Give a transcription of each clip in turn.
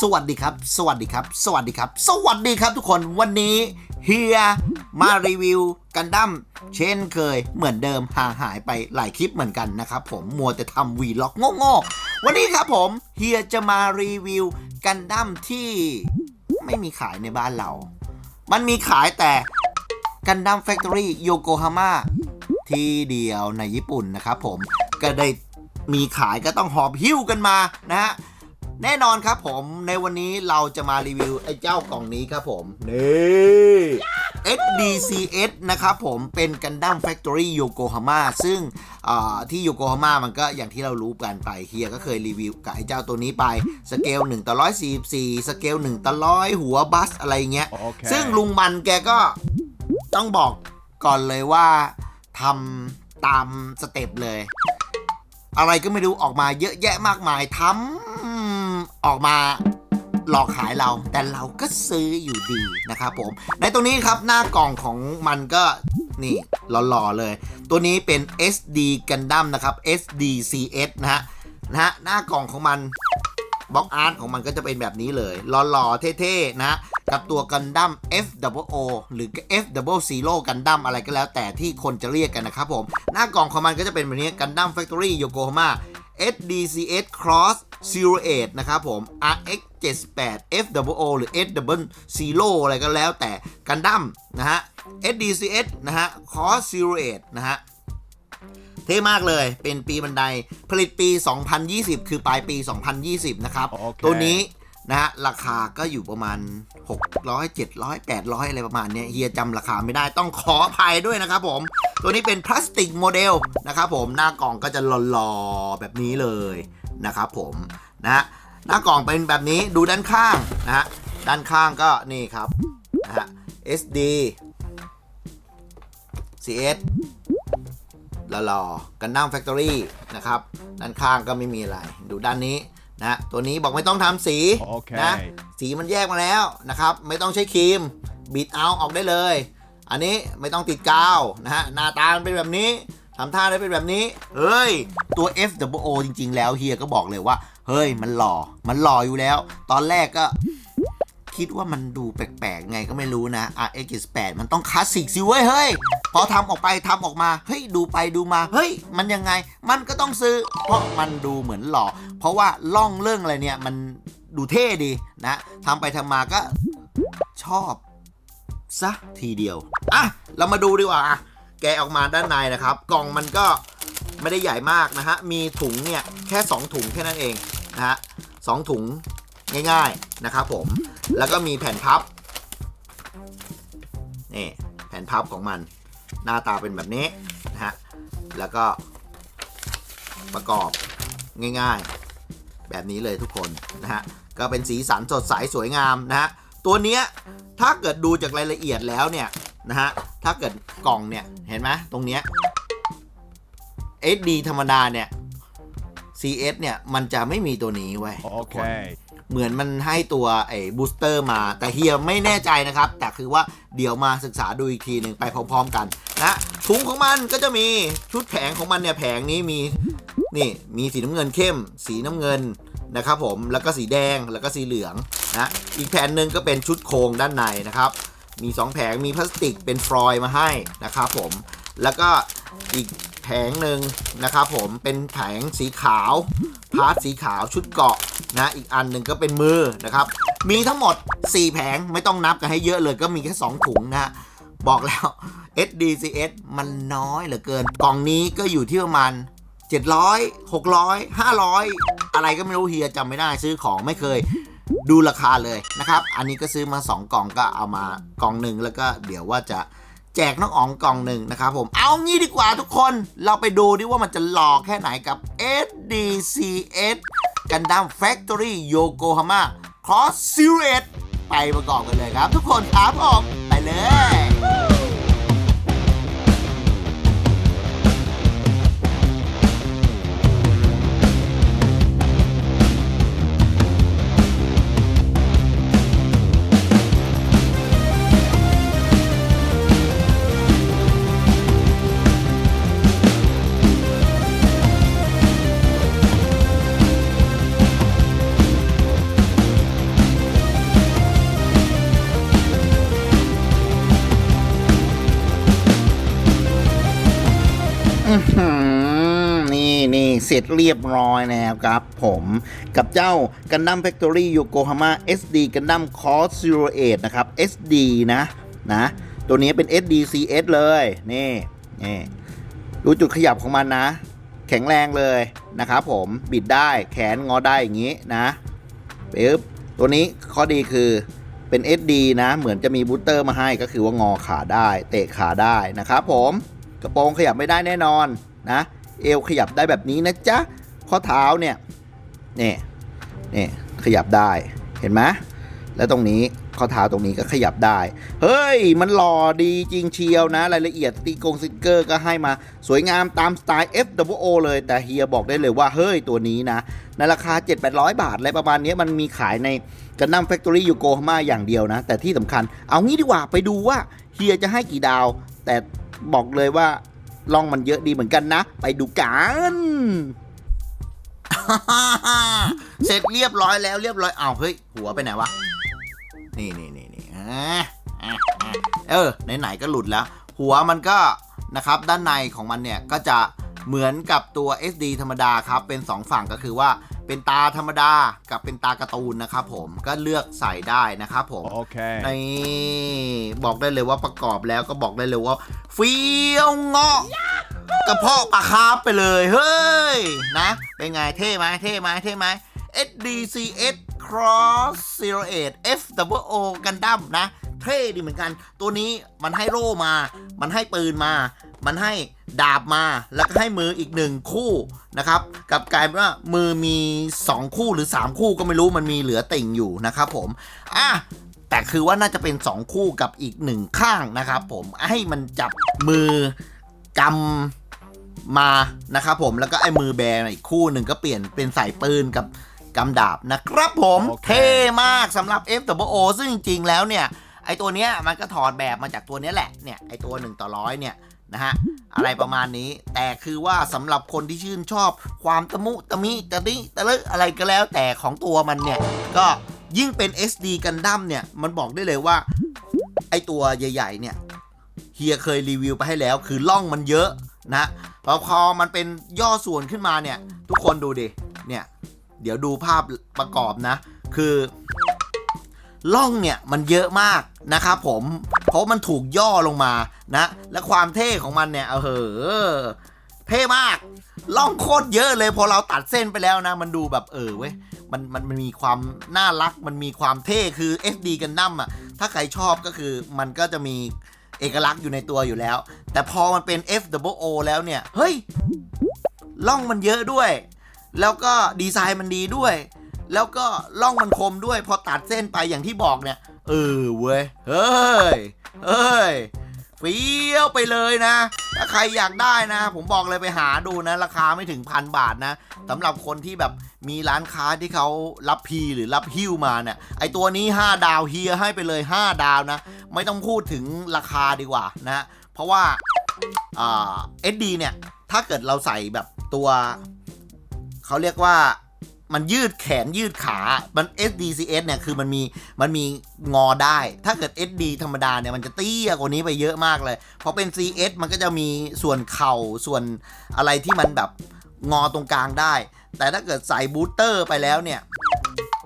สวัสดีครับ สวัสดีครับ สวัสดีครับ สวัสดีครับทุกคนวันนี้เฮียมารีวิวกันดั้มเช่นเคยเหมือนเดิมห่างหายไปหลายคลิปเหมือนกันนะครับผมมัวแต่ทำวีล็อกโง่ๆวันนี้ครับผมเฮียจะมารีวิวกันดั้มที่ไม่มีขายในบ้านเรา มันมีขายแต่กันดั้มแฟคทอรี่โยโกฮาม่าที่เดียวในญี่ปุ่นนะครับผมก็ได้มีขายก็ต้องหอบหิ้วกันมานะฮะ แน่นอนครับผมในวันนี้เราจะมารีวิวไอ้เจ้ากล่องนี้ครับผม นี่ SDCS นะครับผมเป็นกันดั้มแฟคทอรี่โยโกฮาม่าซึ่งอ่าที่โยโกฮาม่ามันก็อย่างที่เรารู้กันไปเฮียก็เคยรีวิวกับไอ้เจ้าตัวนี้ไป สเกล1ต่อ144 สเกล1ต่อร้อยหัวบัสอะไรเงี้ย Okay. ซึ่งลุงมันแกก็ต้องบอกก่อนเลยว่าทำตามสเต็ปเลย อะไรก็ไม่รู้ออกมาเยอะแยะมากมายทำ ออกมาหลอกขายเรา แต่เราก็ซื้ออยู่ดีนะครับผม ในตรงนี้ครับหน้ากล่องของมันก็นี่หล่อๆเลย ตัวนี้เป็น SD Gundam นะครับ SDCS นะฮะนะฮะหน้ากล่องของมันบล็อกอาร์ตของมันก็จะเป็นแบบนี้เลย หล่อๆ เท่ๆ นะ กับตัวกันดั้ม FWO หรือ FW Zero กันดั้มอะไรก็แล้วแต่ที่คนจะเรียกกันนะครับผม หน้ากล่องของมันก็จะเป็นแบบนี้กันดั้ม Factory Yokohama SDCS Cross 08 นะครับผม RX 78 FWO หรือ SW Zero อะไรก็แล้วแต่กันดั้มนะฮะ SDCS นะฮะ Cross 08 นะฮะ เท่มากเลย เป็นปีบันได ผลิตปี 2020 คือปลายปี 2020 นะครับโอเคตัวนี้นะฮะราคาก็อยู่ประมาณ 600 700 800 อะไรประมาณเนี้ยเฮียจำราคาไม่ได้ต้องขออภัยด้วยนะครับผม ตัวนี้เป็นพลาสติกโมเดลนะครับผมหน้ากล่องก็จะหล่อๆแบบนี้เลยนะครับผมนะฮะหน้ากล่องเป็นแบบนี้ดูด้านข้างนะฮะด้านข้างก็นี่ครับนะฮะ SD CS หล่อๆกันดั้มแฟคทอรี่นะครับ ด้านข้างก็ไม่มีอะไร ดูด้านนี้นะตัวนี้บอกไม่ต้องทำสีโอเคนะสีมันแยกมาแล้วนะครับ ไม่ต้องใช้ครีมบิดเอาออกได้เลย อันนี้ไม่ต้องติดกาวนะฮะหน้าตามันเป็นแบบนี้ทำท่าได้เป็นแบบนี้ เฮ้ย ตัว FWO จริง ๆ แล้วเฮียก็บอกเลยว่า เฮ้ย มันหล่อ มันหล่ออยู่แล้ว ตอนแรกก็ คิดว่ามันดูแปลกๆ ไงก็ไม่รู้นะ RX 8มันต้องคลาสสิกสิเว้ย เฮ้ย พอทำออกไปทำออกมา เฮ้ย ดูไปดูมา เฮ้ย มันยังไง มันก็ต้องซื้อ เพราะมันดูเหมือนหล่อ เพราะว่าล่องเรื่องอะไรเนี่ย มันดูเท่ดีนะทำไปทำมาก็ชอบ ซะทีเดียว อะ เรามาดูดีกว่าอะแกะออกมาด้านในนะครับ กล่องมันก็ไม่ได้ใหญ่มากนะฮะ มีถุงเนี่ยแค่ 2 ถุงแค่นั้นเองนะฮะสองถุงง่ายๆนะครับผม แล้วก็มีแผ่นพับ นี่แผ่นพับของมันหน้าตาเป็นแบบนี้นะฮะ แล้วก็ประกอบง่ายๆ แบบนี้เลยทุกคนนะฮะ ก็เป็นสีสันสดใสสวยงามนะฮะ ตัวเนี้ย ถ้าเกิดดูจากรายละเอียดแล้วเนี่ยนะฮะ ถ้าเกิดกล่องเนี่ย เห็นไหมตรงเนี้ย SD ธรรมดาเนี่ย CS เนี่ย มันจะไม่มีตัวนี้ไว้ยทุกคน Okay. เหมือนมันให้ตัวไอ้บูสเตอร์มา แต่เฮียไม่แน่ใจนะครับ แต่คือว่าเดี๋ยวมาศึกษาดูอีกทีหนึ่งไปพร้อมๆกันนะถุงของมันก็จะมีชุดแผงของมันเนี่ย แผงนี้มี นี่ มีสีน้ำเงินเข้ม สีน้ำเงินนะครับผม แล้วก็สีแดง แล้วก็สีเหลือง นะอีกแผ่นหนึ่งก็เป็นชุดโครงด้านในนะครับ มี 2 แผงมีพลาสติกเป็นฟรอยล์มาให้นะครับผมแล้วก็อีกแผงหนึ่งนะครับผมเป็นแผงสีขาว พาร์ทสีขาวชุดเกาะนะอีกอันหนึ่งก็เป็นมือนะครับ มีทั้งหมด 4 แผงไม่ต้องนับกันให้เยอะเลยก็มีแค่ 2 ถุงนะฮะบอกแล้ว SDCS มันน้อยเหลือเกิน กล่องนี้ก็อยู่ที่ประมาณ 700 600 500 อะไรก็ไม่รู้เฮียจำไม่ได้ซื้อของไม่เคย ดูราคาเลยนะครับ อันนี้ก็ซื้อมา 2 กล่องก็เอามากล่องหนึ่งแล้วก็เดี๋ยวว่าจะแจกน้องอ๋องกล่องหนึ่งนะครับผม เอางี้ดีกว่าทุกคน เราไปดูดิว่ามันจะหลอกแค่ไหนกับ SDCS Gundam Factory Yokohama Cross Series ไปประกอบกันเลยครับ ทุกคนครับผมไปเลย เรียบร้อยแล้วครับผมกับเจ้ากันดั้ม Factory Yokohama SD กันดั้ม Cost Zero Eight นะครับ SD นะนะ ตัวนี้เป็น SD CS เลยนี่นี่ดูจุดขยับของมันนะ แข็งแรงเลยนะครับผมบิดได้แขนงอได้อย่างนี้นะปึ๊บตัวนี้ข้อดีคือเป็น SD นะ เหมือนจะมีบูสเตอร์มาให้ก็คือว่างอขาได้ เตะขาได้นะครับผมกระโปรงขยับไม่ได้แน่นอนนะ เอวขยับได้แบบนี้นะจ๊ะ ข้อเท้าเนี่ยนี่นี่ขยับได้เห็นไหมแล้วตรงนี้ข้อเท้าตรงนี้ก็ขยับได้ เฮ้ย มันหล่อดีจริงเชียวนะ รายละเอียดตีกงสติกเกอร์ก็ให้มาสวยงามตามสไตล์ FWO เลยแต่เฮียบอกได้เลยว่า เฮ้ย ตัวนี้นะ ในราคา 7-800 บาท อะไรประมาณนี้มันมีขายในกันดั้มแฟคทอรี่ยูโกฮาม่าอย่างเดียวนะ แต่ที่สำคัญเอางี้ดีกว่าไปดูว่าเฮียจะให้กี่ดาว แต่บอกเลยว่า ล่องมันเยอะดีเหมือนกันนะ ไปดูกันเสร็จเรียบร้อยแล้วเรียบร้อยอ้าวเฮ้ย หัวไปไหนวะ นี่นี่นี่นี่อ่าอ่าอ่าเออไหนๆก็หลุดแล้ว หัวมันก็นะครับด้านในของมันเนี่ยก็จะเหมือนกับตัว SD ธรรมดาครับ เป็น 2 ฝั่งก็คือว่า เป็นตาธรรมดากับเป็นตาการ์ตูนนะครับผมก็เลือกใส่ได้นะครับผม Okay. นี่บอกได้เลยว่าประกอบแล้วก็บอกได้เลยว่าเฟี้ยวเงาะกระเพาะปลาคาร์ฟไปเลยเฮ้ยนะเป็นไงเท่ไหมเท่ไหมเท่ไหม SDCS Cross 08 FWO กันดั้มนะ เท่ดีเหมือนกัน ตัวนี้มันให้โล่มา มันให้ปืนมา มันให้ดาบมาแล้วก็ให้มืออีกหนึ่งคู่นะครับกลับกลายเป็นว่ามือมี 2 คู่หรือ 3 คู่ก็ไม่รู้มันมีเหลือติ่งอยู่นะครับผมอะแต่คือว่าน่าจะเป็น 2 คู่กับอีก1ข้างนะครับผมให้มันจับมือกำมานะครับผมแล้วก็ไอ้มือแบนอีกคู่หนึ่งก็เปลี่ยนเป็นใส่ปืนกับกำดาบนะครับผมโอเคเท่มากสำหรับ FWO ซึ่งจริงๆแล้วเนี่ยไอตัวเนี้ยมันก็ถอดแบบมาจากตัวเนี้ยแหละเนี่ยไอตัว1ต่อร้อยเนี่ย นะฮะอะไรประมาณนี้ แต่คือว่าสำหรับคนที่ชื่นชอบความตะมุตะมิตะนิตะลึอะไรก็แล้วแต่ของตัวมันเนี่ย ก็ยิ่งเป็น SD กันดั้มเนี่ย มันบอกได้เลยว่า ไอตัวใหญ่ ๆ เนี่ยเฮียเคยรีวิวไปให้แล้ว คือล่องมันเยอะนะพอพอมันเป็นย่อส่วนขึ้นมาเนี่ย ทุกคนดูดิเนี่ย เดี๋ยวดูภาพประกอบนะ คือล่องเนี่ยมันเยอะมากนะครับผม เพราะมันถูกย่อลงมานะ และความเท่ของมันเนี่ยเออเหอะเท่มากล่องโคตรเยอะเลยพอเราตัดเส้นไปแล้วนะ มันดูแบบเออเว้ยมันมันมันมีความน่ารักมันมีความเท่คือ FD กันดั้มอะถ้าใครชอบก็คือมันก็จะมีเอกลักษณ์อยู่ในตัวอยู่แล้ว แต่พอมันเป็น FWO แล้วเนี่ย เฮ้ยล่องมันเยอะด้วย แล้วก็ดีไซน์มันดีด้วย แล้วก็ล่องมันคมด้วย พอตัดเส้นไปอย่างที่บอกเนี่ย เออเว้ย เฮ้ย เฮ้ยเฟี้ยวไปเลยนะ ถ้าใครอยากได้นะ ผมบอกเลยไปหาดูนะ ราคาไม่ถึงพันบาทนะสำหรับคนที่แบบมีร้านค้าที่เขารับพีหรือรับฮิ้วมาเนี่ย ไอตัวนี้ 5 ดาวเฮียให้ไปเลย 5 ดาวนะ ไม่ต้องพูดถึงราคาดีกว่านะ เพราะว่าเอ่า SD เนี่ย ถ้าเกิดเราใส่แบบตัว เขาเรียกว่า มันยืดแขนยืดขา มัน SDCS เนี่ย คือมันมี มันมีงอได้ ถ้าเกิด SD ธรรมดาเนี่ย มันจะเตี้ยกว่านี้ไปเยอะมากเลยพอเป็น CS มันก็จะมีส่วนเข่า ส่วนอะไรที่มันแบบงอตรงกลางได้ แต่ถ้าเกิดใส่บูสเตอร์ไปแล้วเนี่ย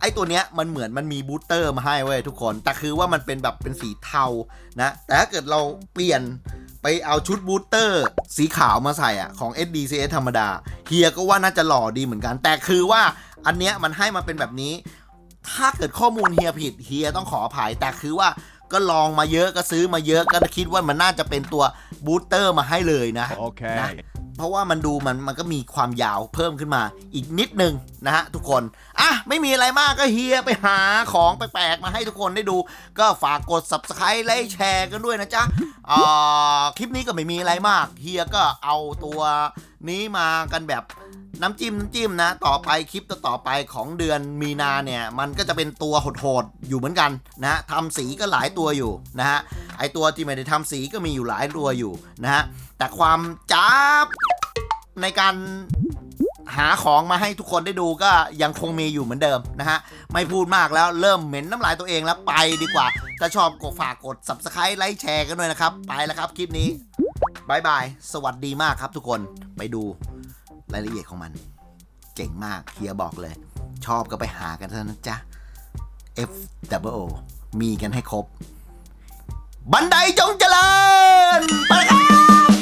ไอตัวเนี้ยมันเหมือนมันมีบูสเตอร์มาให้เว้ยทุกคน แต่คือว่ามันเป็นแบบเป็นสีเทา นะ แต่ถ้าเกิดเราเปลี่ยน ไปเอาชุดบูสเตอร์ สีขาวมาใส่อะของ SDCS ธรรมดา เฮียก็ว่าน่าจะหล่อดีเหมือนกัน แต่คือว่าอันเนี้ยมันให้มาเป็นแบบนี้ ถ้าเกิดข้อมูลเฮียผิดเฮียต้องขออภัยแต่คือว่าก็ลองมาเยอะก็ซื้อมาเยอะก็คิดว่ามันน่าจะเป็นตัวบูสเตอร์มาให้เลยนะ Okay. เเพราะว่ามันดูมันมันก็มีความยาวเพิ่มขึ้นมาอีกนิดนึงนะฮะทุกคน อะ ไม่มีอะไรมากก็เฮียไปหาของแปลกๆมาให้ทุกคนได้ดู ก็ฝากกด subscribe ไลค์แชร์กันด้วยนะจ๊ะอ่าคลิปนี้ก็ไม่มีอะไรมากเฮียก็เอาตัวนี้มากันแบบน้ำจิ้มน้ำจิ้มนะ ต่อไปคลิปต่อไปของเดือนมีนาเนี่ย มันก็จะเป็นตัวโหดๆอยู่เหมือนกันนะฮะทำสีก็หลายตัวอยู่นะฮะ ไอตัวที่ไม่ได้ทำสีก็มีอยู่หลายตัวอยู่นะฮะ แต่ความจ้าบในการหาของมาให้ทุกคนได้ดูก็ยังคงมีอยู่เหมือนเดิมนะฮะ ไม่พูดมากแล้วเริ่มเหม็นน้ำลายตัวเองแล้วไปดีกว่า ถ้าชอบกดฝากกด subscribe ไลค์แชร์กันด้วยนะครับ ไปแล้วครับคลิปนี้บายบาย สวัสดีมากครับทุกคนไปดูรายละเอียดของมัน เจ๋งมากเฮียบอกเลย ชอบก็ไปหากันเถอะนะจ๊ะ F W O มีกันให้ครบ บันไดจงเจริญไปครับ